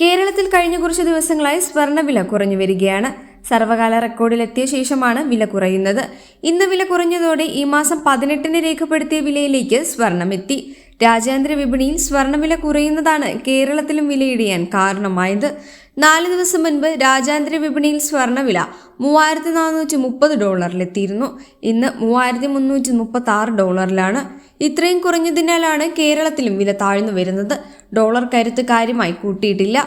കേരളത്തിൽ കഴിഞ്ഞ കുറച്ച് ദിവസങ്ങളായി സ്വർണവില കുറഞ്ഞു വരികയാണ്. സർവകാല റെക്കോർഡിലെത്തിയ ശേഷമാണ് വില കുറയുന്നത്. ഇന്ന് വില കുറഞ്ഞതോടെ ഈ മാസം പതിനെട്ടിന് രേഖപ്പെടുത്തിയ വിലയിലേക്ക് സ്വർണം എത്തി രാജ്യാന്തര വിപണിയിൽ സ്വർണവില കുറയുന്നതാണ് കേരളത്തിലും വിലയിടിയാൻ കാരണമായത്. നാല് ദിവസം മുൻപ് രാജ്യാന്തര വിപണിയിൽ സ്വർണവില മൂവായിരത്തി നാനൂറ്റി മുപ്പത് ഡോളറിലെത്തിയിരുന്നു. ഇന്ന് മൂവായിരത്തി മുന്നൂറ്റി മുപ്പത്തി ആറ് ഡോളറിലാണ്. ഇത്രയും കുറഞ്ഞതിനാലാണ് കേരളത്തിലും വില താഴ്ന്നു വരുന്നത്. ഡോളർ കരുത്ത് കാര്യമായി കൂട്ടിയിട്ടില്ല.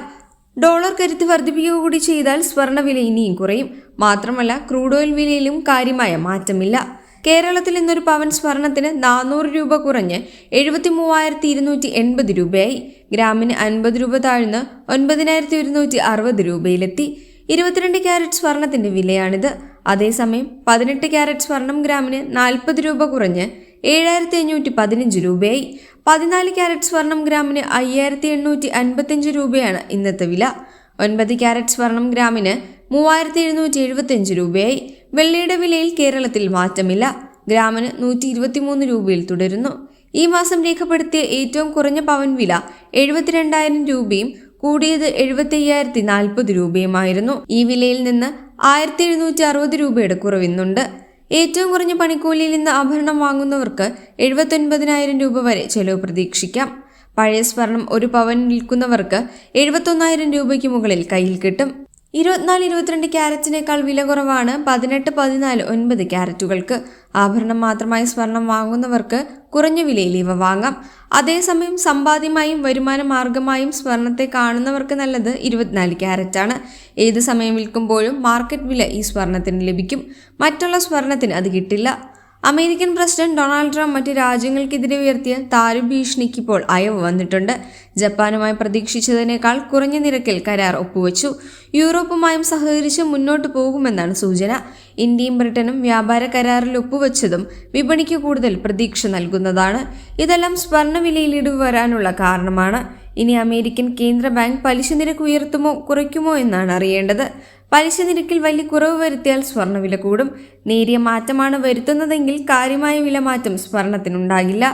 ഡോളർ കരുത്ത് വർദ്ധിപ്പിക്കുക കൂടി ചെയ്താൽ സ്വർണവില ഇനിയും കുറയും. മാത്രമല്ല ക്രൂഡ് ഓയിൽ വിലയിലും കാര്യമായ മാറ്റമില്ല. കേരളത്തിൽ ഇന്നൊരു പവൻ സ്വർണത്തിന് നാനൂറ് രൂപ കുറഞ്ഞ് എഴുപത്തി മൂവായിരത്തി ഇരുന്നൂറ്റി എൺപത് രൂപയായി. ഗ്രാമിന് അൻപത് രൂപ താഴ്ന്ന് ഒൻപതിനായിരത്തി ഒരുന്നൂറ്റി അറുപത് രൂപയിലെത്തി. ഇരുപത്തിരണ്ട് ക്യാരറ്റ് സ്വർണത്തിന്റെ വിലയാണിത്. അതേസമയം പതിനെട്ട് ക്യാരറ്റ് സ്വർണം ഗ്രാമിന് നാൽപ്പത് രൂപ കുറഞ്ഞ് ഏഴായിരത്തി അഞ്ഞൂറ്റി പതിനഞ്ച് രൂപയായി. പതിനാല് ക്യാരറ്റ് സ്വർണം ഗ്രാമിന് അയ്യായിരത്തി എണ്ണൂറ്റി അൻപത്തിയഞ്ച് രൂപയാണ് ഇന്നത്തെ വില. ഒൻപത് ക്യാരറ്റ് സ്വർണം ഗ്രാമിന് മൂവായിരത്തി എഴുന്നൂറ്റി എഴുപത്തിയഞ്ച് രൂപയായി. വെള്ളിയുടെ വിലയിൽ കേരളത്തിൽ മാറ്റമില്ല. ഗ്രാമിന് നൂറ്റി ഇരുപത്തിമൂന്ന് രൂപയിൽ തുടരുന്നു. ഈ മാസം രേഖപ്പെടുത്തിയ ഏറ്റവും കുറഞ്ഞ പവൻ വില എഴുപത്തിരണ്ടായിരം രൂപയും കൂടിയത് എഴുപത്തി അയ്യായിരത്തി നാൽപ്പത് രൂപയുമായിരുന്നു. ഈ വിലയിൽ നിന്ന് ആയിരത്തി എഴുന്നൂറ്റി അറുപത് രൂപയുടെ കുറവിന്നുണ്ട്. ഏറ്റവും കുറഞ്ഞ പണിക്കൂലിയിൽ നിന്ന് ആഭരണം വാങ്ങുന്നവർക്ക് എഴുപത്തൊൻപതിനായിരം രൂപ വരെ ചെലവ് പ്രതീക്ഷിക്കാം. പഴയ സ്വർണം ഒരു പവൻ വിൽക്കുന്നവർക്ക് എഴുപത്തൊന്നായിരം രൂപയ്ക്ക് മുകളിൽ കയ്യിൽ കിട്ടും. ഇരുപത്തിനാല് ഇരുപത്തിരണ്ട് ക്യാരറ്റിനേക്കാൾ വില കുറവാണ് പതിനെട്ട് പതിനാല് ഒൻപത് ക്യാരറ്റുകൾക്ക്. ആഭരണം മാത്രമായി സ്വർണം വാങ്ങുന്നവർക്ക് കുറഞ്ഞ വിലയിൽ ഇവ വാങ്ങാം. അതേസമയം സമ്പാദ്യമായും വരുമാന മാർഗമായും സ്വർണത്തെ കാണുന്നവർക്ക് നല്ലത് ഇരുപത്തിനാല് ആണ് ഏത് സമയം വിൽക്കുമ്പോഴും മാർക്കറ്റ് വില ഈ സ്വർണത്തിന് ലഭിക്കും. മറ്റുള്ള സ്വർണത്തിന് അത് കിട്ടില്ല. അമേരിക്കൻ പ്രസിഡന്റ് ഡൊണാൾഡ് ട്രംപ് മറ്റ് രാജ്യങ്ങൾക്കെതിരെ ഉയർത്തിയ താരുഭീഷണിക്ക് ഇപ്പോൾ അയവ് വന്നിട്ടുണ്ട്. ജപ്പാനുമായി പ്രതീക്ഷിച്ചതിനേക്കാൾ കുറഞ്ഞ നിരക്കിൽ കരാർ ഒപ്പുവച്ചു. യൂറോപ്പുമായും സഹകരിച്ച് മുന്നോട്ട് പോകുമെന്നാണ് സൂചന. ഇന്ത്യയും ബ്രിട്ടനും വ്യാപാര കരാറിൽ ഒപ്പുവെച്ചതും വിപണിക്ക് കൂടുതൽ പ്രതീക്ഷ നൽകുന്നതാണ്. ഇതെല്ലാം സ്വർണവിലയിൽ ഇടിവ് വരാനുള്ള കാരണമാണ്. ഇനി അമേരിക്കൻ കേന്ദ്ര ബാങ്ക് പലിശ നിരക്ക് ഉയർത്തുമോ കുറയ്ക്കുമോ എന്നാണ് അറിയേണ്ടത്. പലിശ നിരക്കിൽ വലിയ കുറവ് വരുത്തിയാൽ സ്വർണവില കൂടും. നേരിയ മാറ്റമാണ് വരുത്തുന്നതെങ്കിൽ കാര്യമായ വിലമാറ്റം സ്വർണത്തിനുണ്ടാകില്ല.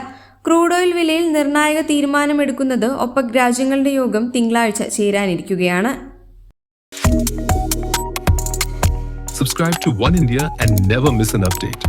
ക്രൂഡ് ഓയിൽ വിലയിൽ നിർണായക തീരുമാനമെടുക്കുന്നത് ഒപ്പക് രാജ്യങ്ങളുടെ യോഗം തിങ്കളാഴ്ച ചേരാനിരിക്കുകയാണ്. Subscribe to One India and never miss an update.